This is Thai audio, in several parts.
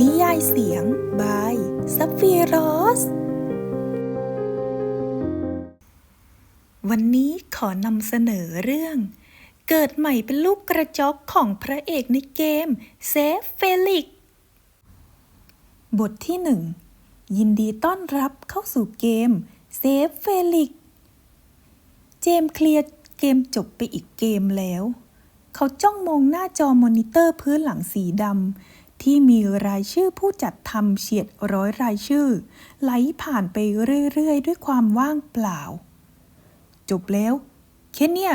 นิยายเสียง บายซัฟฟีรอส วันนี้ขอนำเสนอเรื่อง เกิดใหม่เป็นลูกกระจอกของพระเอกในเกมเซฟเฟลิก บทที่หนึ่ง ยินดีต้อนรับเข้าสู่เกมเซฟเฟลิก เจมเคลียร์เกมจบไปอีกเกมแล้ว เขาจ้องมองหน้าจอมอนิเตอร์พื้นหลังสีดำ ที่มีรายชื่อผู้จัดทำเฉียดร้อยรายชื่อ ไหลผ่านไปเรื่อย ๆ ด้วยความว่างเปล่า จบแล้วแค่เนี่ย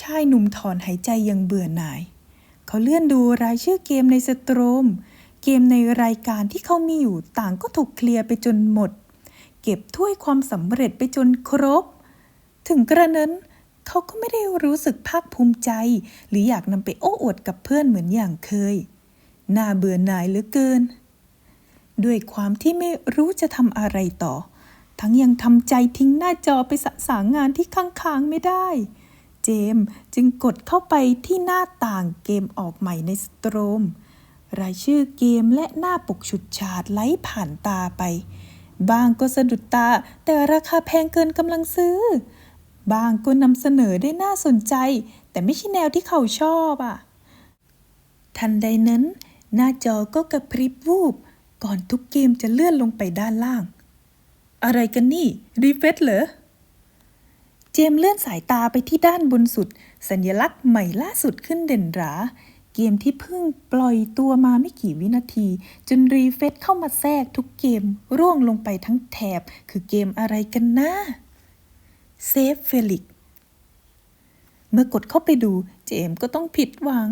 ชายหนุ่มถอนหายใจยังเบื่อหน่าย เขาเลื่อนดูรายชื่อเกมในสตรม เกมในรายการที่เขามีอยู่ต่างก็ถูกเคลียร์ไปจนหมด เก็บถ้วยความสำเร็จไปจนครบ ถึงกระนั้นเขาก็ไม่ได้รู้สึกภาคภูมิใจ หรืออยากนำไปโอ้อวดกับเพื่อนเหมือนอย่างเคย น่าเบื่อหน่ายเหลือเกิน ด้วยความที่ไม่รู้จะทำอะไรต่อ ทั้งยังทำใจทิ้งหน้าจอไปสะสางงานที่ค้างๆไม่ได้ เจมส์จึงกดเข้าไปที่หน้าต่างเกมออกใหม่ในสตรม รายชื่อเกมและหน้าปกฉุดฉาดไหลผ่านตาไปบางก็สะดุดตาแต่ราคาแพงเกินกำลังซื้อ บางก็นำเสนอได้น่าสนใจ แต่ไม่ใช่แนวที่เขาชอบอะ ทันใดนั้น หน้าจอก็กระพริบวูบ ก่อนทุกเกมจะเลื่อนลงไปด้านล่าง อะไรกันนี่ รีเฟซเหรอ เจมเลื่อนสายตาไปที่ด้านบนสุด สัญลักษณ์ใหม่ล่าสุดขึ้นเด่นหรา เกมที่เพิ่งปล่อยตัวมาไม่กี่วินาที จนรีเฟซเข้ามาแทรกทุกเกม ร่วงลงไปทั้งแถบ คือเกมอะไรกันนะเซฟเฟลิกเมื่อกดเข้าไปดู เจมก็ต้องผิดหวัง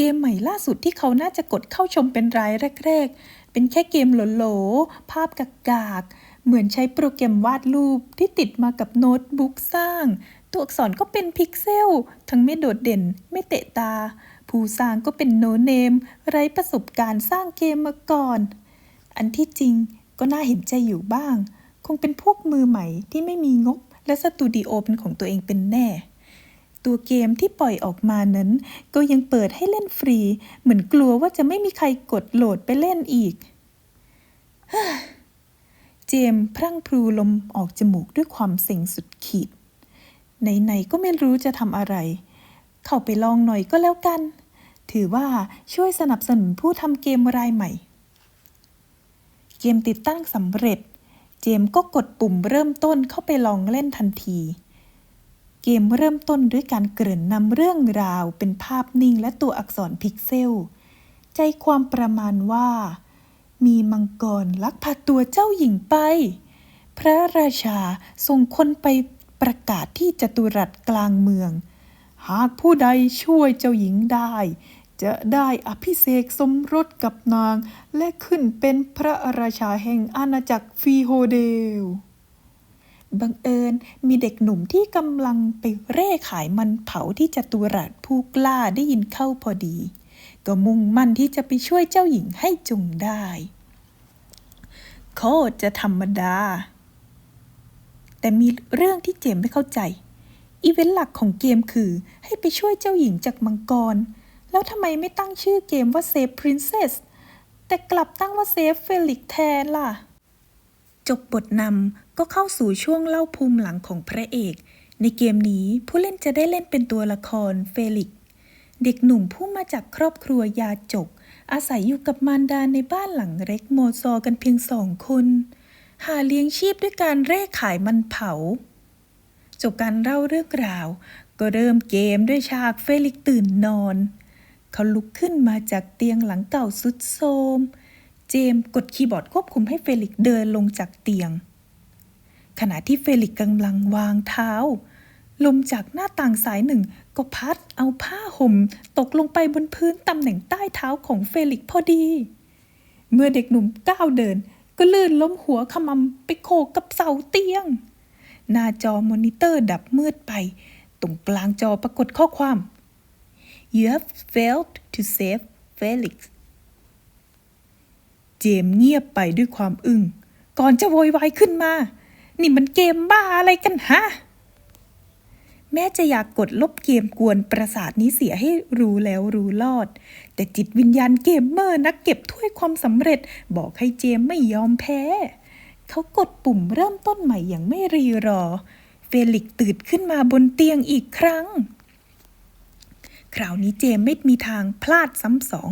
เกมใหม่ล่าสุดที่เขาน่าจะกดเข้าชมเป็นรายแรก ๆ เป็นแค่เกมโหลๆภาพกากๆ เหมือนใช้โปรแกรมวาดรูปที่ติดมากับโน้ตบุ๊กสร้าง ตัวอักษรก็เป็นพิกเซล ทั้งไม่โดดเด่น ไม่เตะตา ผู้สร้างก็เป็นโนเนม ไร้ประสบการณ์สร้างเกมมาก่อน อันที่จริงก็น่าเห็นใจอยู่บ้าง คงเป็นพวกมือใหม่ที่ไม่มีงบและสตูดิโอเป็นของตัวเองเป็นแน่ ตัวเกมที่ปล่อยออกมานั้น ก็ยังเปิดให้เล่นฟรี เหมือนกลัวว่าจะไม่มีใครกดโหลดไปเล่นอีก เจมพรั่งพรูลมออกจมูกด้วยความเซ็งสุดขีด ไหนๆก็ไม่รู้จะทำอะไร เข้าไปลองหน่อยก็แล้วกัน ถือว่าช่วยสนับสนุนผู้ทำเกมรายใหม่ เกมติดตั้งสำเร็จ เจมก็กดปุ่มเริ่มต้นเข้าไปลองเล่นทันที เกมเริ่มต้นด้วยการเกริ่นนำเรื่องราวเป็นภาพนิ่งและตัวอักษรพิกเซล ใจความประมาณว่า มีมังกรลักพาตัวเจ้าหญิงไป พระราชาส่งคนไปประกาศที่จตุรัสกลางเมือง หากผู้ใดช่วยเจ้าหญิงได้ จะได้อภิเษกสมรสกับนาง และขึ้นเป็นพระราชาแห่งอาณาจักรฟีโฮเดล บังเอิญมีเด็กหนุ่มที่กำลังไปเร่ขายมันเผาที่จตุรัสผู้กล้าได้ยินเข้าพอดี ก็มุ่งมั่นที่จะไปช่วยเจ้าหญิงให้จงได้ โคตรจะธรรมดา แต่มีเรื่องที่เจมไม่เข้าใจ อีเวนต์หลักของเกมคือให้ไปช่วยเจ้าหญิงจากมังกร แล้วทำไมไม่ตั้งชื่อเกมว่า Save Princess แต่กลับตั้งว่า Save Felix แทนล่ะ จบบทนำ ก็เข้าสู่ช่วงเล่าภูมิหลังของพระเอก ในเกมนี้ผู้เล่นจะได้เล่นเป็นตัวละครเฟลิก เด็กหนุ่มผู้มาจากครอบครัวยาจก อาศัยอยู่กับมารดาในบ้านหลังเล็กโมซอกันเพียงสองคน หาเลี้ยงชีพด้วยการเร่ขายมันเผา จบการเล่าเรื่องราว ก็เริ่มเกมด้วยฉากเฟลิกตื่นนอน เขาลุกขึ้นมาจากเตียงหลังเก่าสุดโทมเจมกดคีย์บอร์ดควบคุมให้เฟลิกเดินลงจากเตียง ขณะที่เฟลิกซ์กำลังวางเท้า ลมจากหน้าต่างสายหนึ่ง ก็พัดเอาผ้าห่ม ตกลงไปบนพื้นตำแหน่งใต้เท้าของเฟลิกซ์พอดี เมื่อเด็กหนุ่มก้าวเดิน ก็ลื่นล้มหัวขมำไปโขกกับเสาเตียง หน้าจอมอนิเตอร์ดับมืดไป ตรงกลางจอปรากฏข้อความ You have failed to save Felix เจมเงียบไปด้วยความอึง้งก่อนจะโวยวายขึ้นมา นี่มันเกมบ้าอะไรกันฮะ แม้จะอยากกดลบเกมกวนประสาทนี้เสียให้รู้แล้วรู้รอด แต่จิตวิญญาณเกมเมอร์นักเก็บถ้วยความสำเร็จ บอกให้เจมไม่ยอมแพ้ เขากดปุ่มเริ่มต้นใหม่อย่างไม่รีรอ เฟลิกตื่นขึ้นมาบนเตียงอีกครั้ง คราวนี้เจมไม่มีทางพลาดซ้ำสอง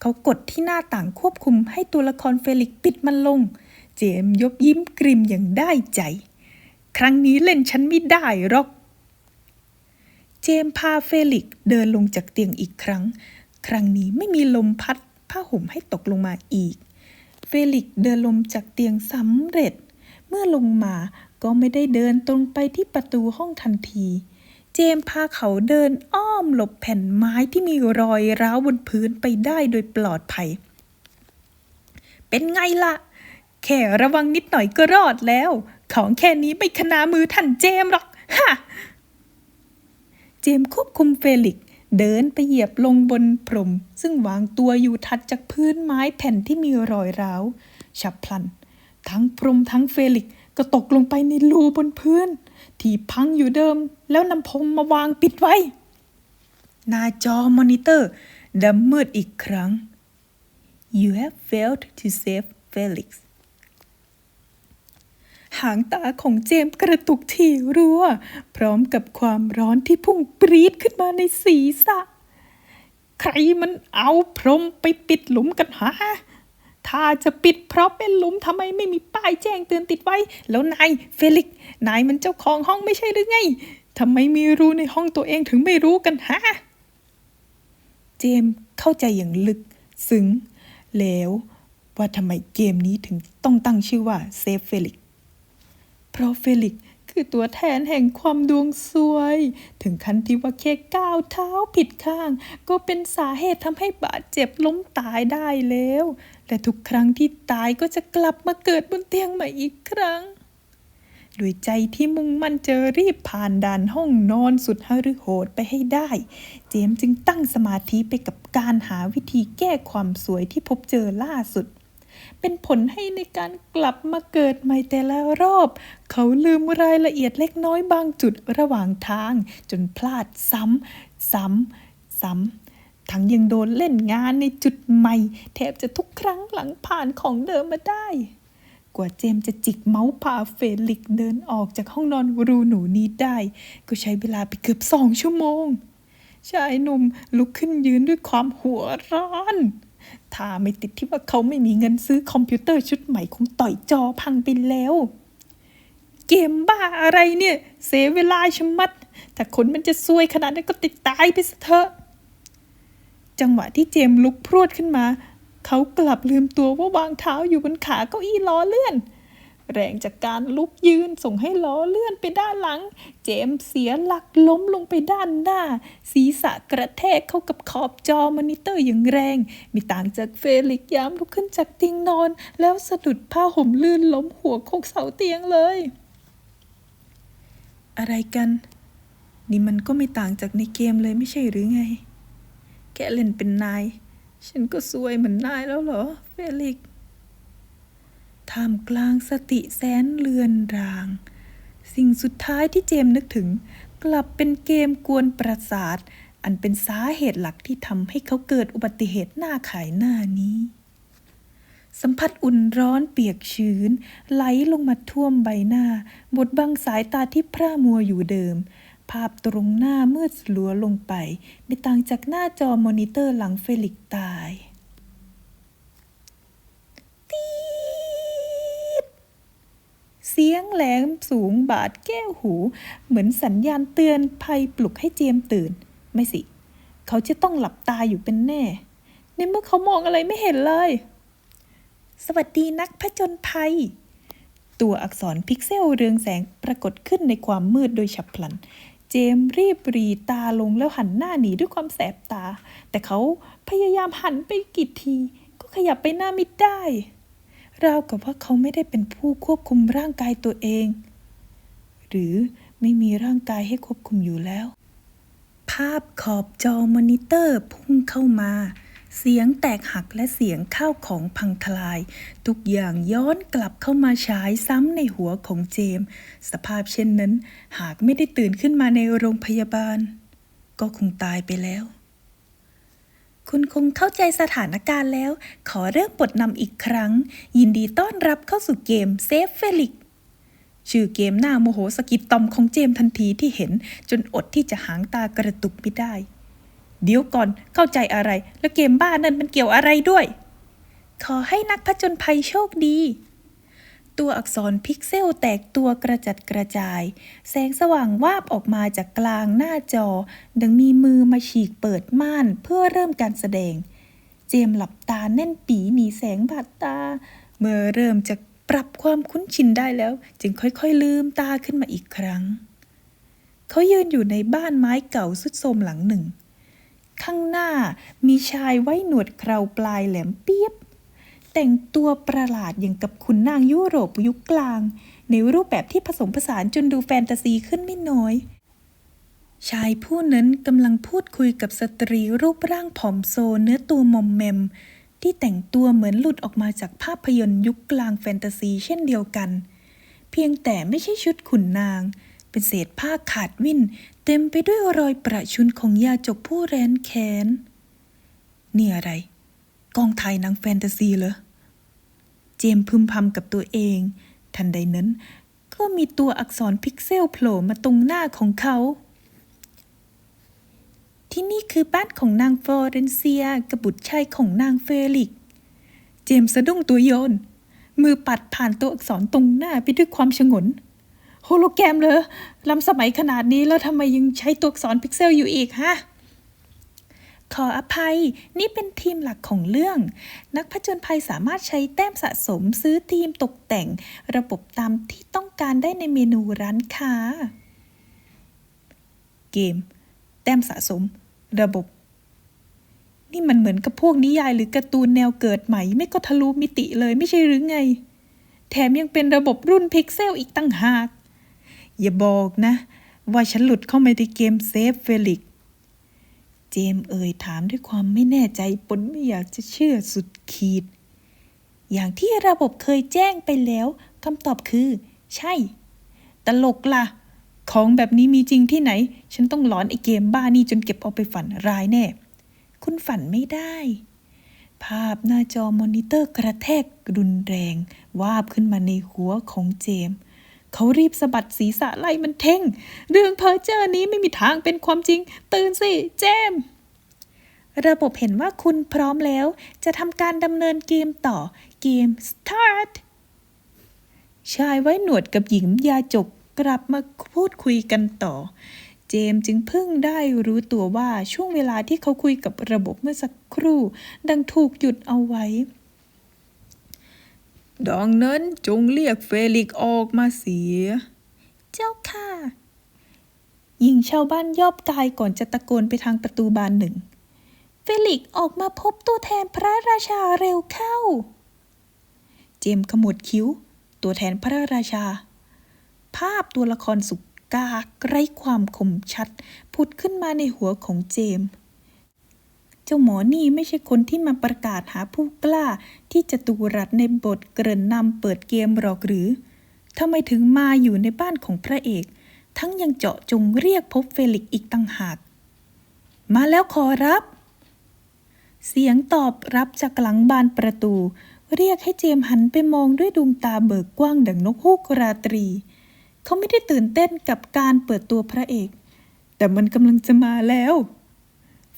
เขากดที่หน้าต่างควบคุมให้ตัวละครเฟลิกปิดมันลงเจมยกยิ้มกริมอย่างได้ใจ ครั้งนี้เล่นฉันไม่ได้หรอก เจมพาเฟลิกเดินลงจากเตียงอีกครั้ง ครั้งนี้ไม่มีลมพัดผ้าห่มให้ตกลงมาอีก เฟลิกเดินลงจากเตียงสำเร็จ เมื่อลงมาก็ไม่ได้เดินตรงไปที่ประตูห้องทันที เจมพาเขาเดินอ้อมหลบแผ่นไม้ที่มีรอยร้าวบนพื้นไปได้โดยปลอดภัย เป็นไงล่ะ แค่ระวังนิดหน่อยก็รอดแล้ว ของแค่นี้ไม่ขนามือท่านเจมหรอกฮะเจมควบคุมเฟลิกซ์เดินไปเหยียบลงบนพรม ซึ่งวางตัวอยู่ถัดจากพื้นไม้แผ่นที่มีรอยร้าว ฉับพลัน ทั้งพรมทั้งเฟลิกซ์ก็ตกลงไปในรูบนพื้น ที่พังอยู่เดิมแล้วนำพรมมาวางปิดไว้ หน้าจอมอนิเตอร์ดำมืดอีกครั้ง You have failed to save Felix หางตาของเจมกระตุกที่รัว พร้อมกับความร้อนที่พุ่งปรีดขึ้นมาในศีรษะ ใครมันเอาพรมไปปิดหลุมกันหาถ้าจะปิดเพราะเป็นหลุมทำไมไม่มีป้ายแจ้งเตือนติดไว้ แล้วนายเฟลิก นายมันเจ้าของห้องไม่ใช่หรือไงทำไมมีรูในห้องตัวเองถึงไม่รู้กันฮะ เจมเข้าใจอย่างลึกซึ้งแล้วว่าทำไมเกมนี้ถึงต้องตั้งชื่อว่าเซฟเฟลิก เพราะเฟลิกคือตัวแทนแห่งความดวงซวย ถึงขั้นที่ว่าแค่ก้าวเท้าผิดข้าง ก็เป็นสาเหตุทำให้บาดเจ็บล้มตายได้แล้ว และทุกครั้งที่ตายก็จะกลับมาเกิดบนเตียงใหม่อีกครั้งด้วยใจที่มุ่งมั่นจะรีบผ่านด่านห้องนอนสุดหฤโหดไปให้ได้ เจมจึงตั้งสมาธิไปกับการหาวิธีแก้ความสวยที่พบเจอล่าสุด เป็นผลให้ในการกลับมาเกิดใหม่แต่ละรอบ เขาลืมรายละเอียดเล็กน้อยบางจุดระหว่างทาง จนพลาดซ้ำ ซ้ำ ซ้ำทั้งยังโดนเล่นงานในจุดใหม่ แทบจะทุกครั้งหลังผ่านของเดิมมาได้ กว่าเจมจะจิกเมาส์พาเฟลิกเดินออกจากห้องนอนรูหนูนี้ได้ ก็ใช้เวลาไปเกือบสองชั่วโมง ชายหนุ่มลุกขึ้นยืนด้วยความหัวร้อน ถ้าไม่ติดที่ว่าเขาไม่มีเงินซื้อคอมพิวเตอร์ชุดใหม่คงต่อยจอพังไปแล้ว เกมบ้าอะไรเนี่ย เสียเวลาชะมัด แต่คนมันจะซวยขนาดนั้นก็ติดตายไปซะเถอะ จังหวะที่เจมลุกพรวดขึ้นมา เขากลับลืมตัวว่าวางเท้าอยู่บนขาเก้าอี้ล้อเลื่อน แรงจากการลุกยืนส่งให้ล้อเลื่อนไปด้านหลัง เจมเสียหลักล้มลงไปด้านหน้า ศีรษะกระแทกเข้ากับขอบจอมอนิเตอร์อย่างแรง มีต่างจากเฟลิกยามลุกขึ้นจากเตียงนอน แล้วสะดุดผ้าห่มลื่นล้มหัวโคกเสาเตียงเลย อะไรกัน นี่มันก็ไม่ต่างจากในเกมเลยไม่ใช่หรือไงแค่เล่นเป็นนาย ฉันก็ซวยเหมือนนายแล้วเหรอ เฟลิก ท่ามกลางสติแสนเลือนราง สิ่งสุดท้ายที่เจมนึกถึง กลับเป็นเกมกวนประสาท อันเป็นสาเหตุหลักที่ทำให้เขาเกิดอุบัติเหตุหน้าขายหน้านี้ สัมผัสอุ่นร้อนเปียกชื้น ไหลลงมาท่วมใบหน้า บดบังสายตาที่พร่ามัวอยู่เดิม ภาพตรงหน้ามืดสลัวลงไป ไม่ต่างจากหน้าจอมอนิเตอร์หลังเฟลิกตาย เสียงแหลมสูงบาดแก้วหู เหมือนสัญญาณเตือนภัยปลุกให้เจมส์ตื่น ไม่สิ เขาจะต้องหลับตาอยู่เป็นแน่ ในเมื่อเขามองอะไรไม่เห็นเลย สวัสดีนักผจญภัย ตัวอักษรพิกเซลเรืองแสงปรากฏขึ้นในความมืดโดยฉับพลัน เจม์รีบรีตาลงแล้วหันหน้าหนีด้วยความแสบตา แต่เขาพยายามหันไปกี่ที ก็ขยับไปหน้าไม่ได้ ราวกับว่าเขาไม่ได้เป็นผู้ควบคุมร่างกายตัวเอง หรือไม่มีร่างกายให้ควบคุมอยู่แล้ว ภาพขอบจอมอนิเตอร์พุ่งเข้ามา เสียงแตกหักและเสียงข้าวของพังทลาย ทุกอย่างย้อนกลับเข้ามาฉายซ้ำในหัวของเจมส์สภาพเช่นนั้น หากไม่ได้ตื่นขึ้นมาในโรงพยาบาล ก็คงตายไปแล้ว คุณคงเข้าใจสถานการณ์แล้ว ขอเริ่มบทนำอีกครั้ง ยินดีต้อนรับเข้าสู่เกมเซฟเฟลิกชื่อเกมหน้าโมโหสกิดตอมของเจมทันทีที่เห็น จนอดที่จะหางตากระตุกไม่ได้ เดี๋ยวก่อนเข้าใจอะไร แล้วเกมบ้านั่นมันเกี่ยวอะไรด้วย ขอให้นักผจญภัยโชคดี ตัวอักษรพิกเซลแตกตัวกระจัดกระจาย แสงสว่างวาบออกมาจากกลางหน้าจอ ดังมีมือมาฉีกเปิดม่านเพื่อเริ่มการแสดง เจมหลับตาแน่นปีมีแสงบาดตา เมื่อเริ่มจะปรับความคุ้นชินได้แล้ว จึงค่อยๆลืมตาขึ้นมาอีกครั้ง เขายืนอยู่ในบ้านไม้เก่าสุดโทรมหลังหนึ่ง ข้างหน้ามีชายไว้หนวดเคราปลายแหลมเปียบ แต่งตัวประหลาดอย่างกับขุนนางยุโรปยุคกลาง ในรูปแบบที่ผสมผสานจนดูแฟนตาซีขึ้นไม่น้อย ชายผู้นั้นกำลังพูดคุยกับสตรีรูปร่างผอมโซเนื้อตัวมอมแมม ที่แต่งตัวเหมือนหลุดออกมาจากภาพยนตร์ยุคกลางแฟนตาซีเช่นเดียวกัน เพียงแต่ไม่ใช่ชุดขุนนาง เป็นเศษผ้าขาดวิ่น เต็มไปด้วยรอยประชุนของยาจกผู้แร้นแค้นนี่อะไรกองถ่ายหนังแฟนตาซีเหรอ เจมพึมพำกับตัวเอง ทันใดนั้น ก็มีตัวอักษรพิกเซลโผล่มาตรงหน้าของเขา ที่นี่คือบ้านของนางฟลอเรนเซียกับบุตรชายของนางเฟลิก เจมส์สะดุ้งตัวโยน มือปัดผ่านตัวอักษรตรงหน้าไปด้วยความชงน โฮโลแกรมเลยล้ำสมัยขนาดนี้แล้วทำไมยังใช้ตัวอักษรพิกเซลอยู่อีกฮะ ขออภัย นี่เป็นทีมหลักของเรื่อง นักผจญภัยสามารถใช้แต้มสะสมซื้อทีมตกแต่ง ระบบตามที่ต้องการได้ในเมนูร้านค้า เกม แต้มสะสม ระบบ นี่มันเหมือนกับพวกนิยายหรือการ์ตูนแนวเกิดใหม่ ไม่ก็ทะลุมิติเลยไม่ใช่หรือไง แถมยังเป็นระบบรุ่นพิกเซลอีกตั้งหาก อย่าบอกนะ ว่าฉันหลุดเข้ามาในเกมเซฟเฟลิก เจมเอ่ยถามด้วยความไม่แน่ใจปนไม่อยากจะเชื่อสุดขีด อย่างที่ระบบเคยแจ้งไปแล้วคำตอบคือ ใช่ ตลกล่ะ ของแบบนี้มีจริงที่ไหน ฉันต้องหลอนไอเกมบ้านี่จนเก็บเอาไปฝันร้ายแน่ คุณฝันไม่ได้ ภาพหน้าจอมอนิเตอร์กระแทกรุนแรง วาบขึ้นมาในหัวของเจมส์ เขารีบสะบัดศีรษะไล่มันเท่ง เรื่องเพอเจ้อนี้ไม่มีทางเป็นความจริง ตื่นสิเจม ระบบเห็นว่าคุณพร้อมแล้ว จะทำการดำเนินเกมต่อ เกม start ชายไว้หนวดกับหญิงยาจกกลับมาพูดคุยกันต่อ เจมจึงเพิ่งได้รู้ตัวว่าช่วงเวลาที่เขาคุยกับระบบเมื่อสักครู่ ดังถูกหยุดเอาไว้ ดังนั้นจงเรียกเฟลิกออกมาเสีย เจ้าค่ะหญิงชาวบ้านยอบกายก่อนจะตะโกนไปทางประตูบานหนึ่ง เฟลิกออกมาพบตัวแทนพระราชาเร็วเข้า เจมขมวดคิ้ว ตัวแทนพระราชา ภาพตัวละครสุกกากไร้ความคมชัด ผุดขึ้นมาในหัวของเจมส์ เจ้าหมอนี่ไม่ใช่คนที่มาประกาศหาผู้กล้า ที่จะตูรัดในบทเกริ่นนำเปิดเกมหรอกหรือทำไมถึงมาอยู่ในบ้านของพระเอก ทั้งยังเจาะจงเรียกพบเฟลิกอีกต่างหาก มาแล้วขอรับ เสียงตอบรับจากหลังบานประตู เรียกให้เจมหันไปมองด้วยดวงตาเบิกกว้างดังนกฮูกราตรี เขาไม่ได้ตื่นเต้นกับการเปิดตัวพระเอก แต่มันกำลังจะมาแล้ว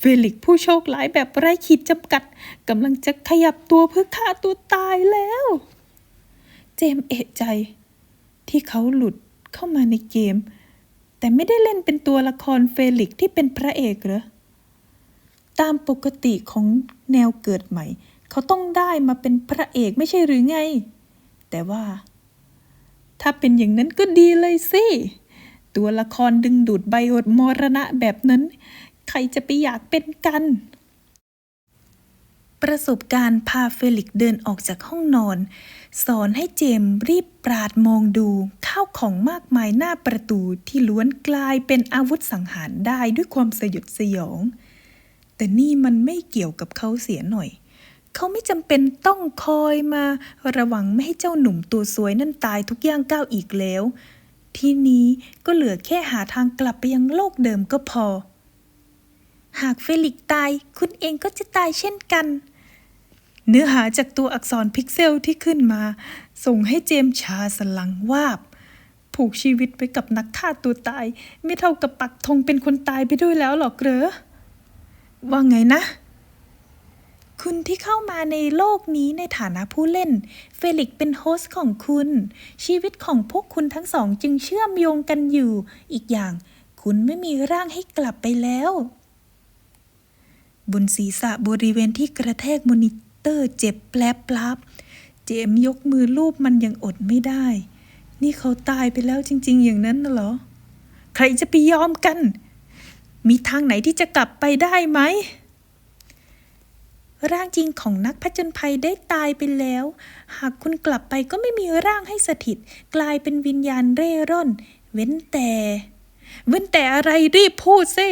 เฟลิกผู้โชคร้ายแบบไร้ขีดจำกัดกำลังจะขยับตัวเพื่อฆ่าตัวตายแล้ว เจมเอะใจ ที่เขาหลุดเข้ามาในเกม แต่ไม่ได้เล่นเป็นตัวละครเฟลิกที่เป็นพระเอกเหรอ ตามปกติของแนวเกิดใหม่ เขาต้องได้มาเป็นพระเอกไม่ใช่หรือไง แต่ว่า ถ้าเป็นอย่างนั้นก็ดีเลยสิตัวละครดึงดูดใบอดมรณะแบบนั้น ใครจะไปอยากเป็นกัน ประสบการณ์พาเฟลิกเดินออกจากห้องนอน สอนให้เจมรีบปราดมองดูข้าวของมากมายหน้าประตูที่ล้วนกลายเป็นอาวุธสังหารได้ด้วยความสยดสยอง แต่นี่มันไม่เกี่ยวกับเขาเสียหน่อยเขาไม่จำเป็นต้องคอยมาระวังไม่ให้เจ้าหนุ่มตัวสวยนั่นตายทุกย่างก้าวอีกแล้ว ที่นี้ก็เหลือแค่หาทางกลับไปยังโลกเดิมก็พอ หากเฟลิกตาย คุณเองก็จะตายเช่นกัน เนื้อหาจากตัวอักษรพิกเซลที่ขึ้นมา ส่งให้เจมส์ชาสลังวาบ ผูกชีวิตไปกับนักฆ่าตัวตาย ไม่เท่ากับปักธงเป็นคนตายไปด้วยแล้วหรอกเหรอว่าไงนะ คุณที่เข้ามาในโลกนี้ในฐานะผู้เล่น เฟลิกเป็นโฮสต์ของคุณ ชีวิตของพวกคุณทั้งสองจึงเชื่อมโยงกันอยู่ อีกอย่าง คุณไม่มีร่างให้กลับไปแล้ว บนศีรษะบริเวณที่กระแทกมอนิเตอร์เจ็บแปลบปลับเจมยกมือลูบมันยังอดไม่ได้ นี่เขาตายไปแล้วจริง ๆ อย่างนั้นนะเหรอ ใครจะไปยอมกัน มีทางไหนที่จะกลับไปได้ไหมร่างจริงของนักผจญภัยได้ตายไปแล้ว หากคุณกลับไปก็ไม่มีร่างให้สถิต กลายเป็นวิญญาณเร่ร่อน เว้นแต่ เว้นแต่อะไรรีบพูดสิ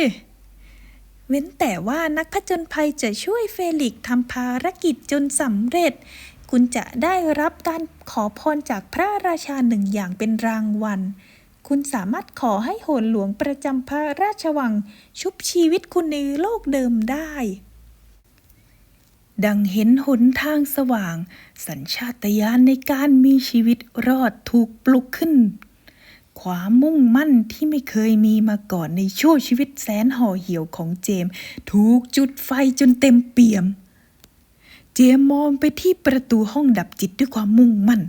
เว้นแต่ว่านักผจญภัยจะช่วยเฟลิกทำภารกิจจนสำเร็จ คุณจะได้รับการขอพรจากพระราชาหนึ่งอย่างเป็นรางวัล คุณสามารถขอให้โหนหลวงประจำพระราชวัง ชุบชีวิตคุณในโลกเดิมได้ ดังเห็นหนทางสว่าง สัญชาตญาณในการมีชีวิตรอดถูกปลุกขึ้น ความมุ่งมั่นที่ไม่เคยมีมาก่อนในชั่วชีวิตแสนห่อเหี่ยวของเจม ถูกจุดไฟจนเต็มเปี่ยม เจมมองไปที่ประตูห้องดับจิตด้วยความมุ่งมั่น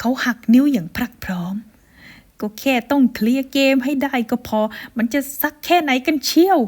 เขาหักนิ้วอย่างพรักพร้อม ก็แค่ต้องเคลียร์เกมให้ได้ก็พอ มันจะซักแค่ไหนกันเชี่ยว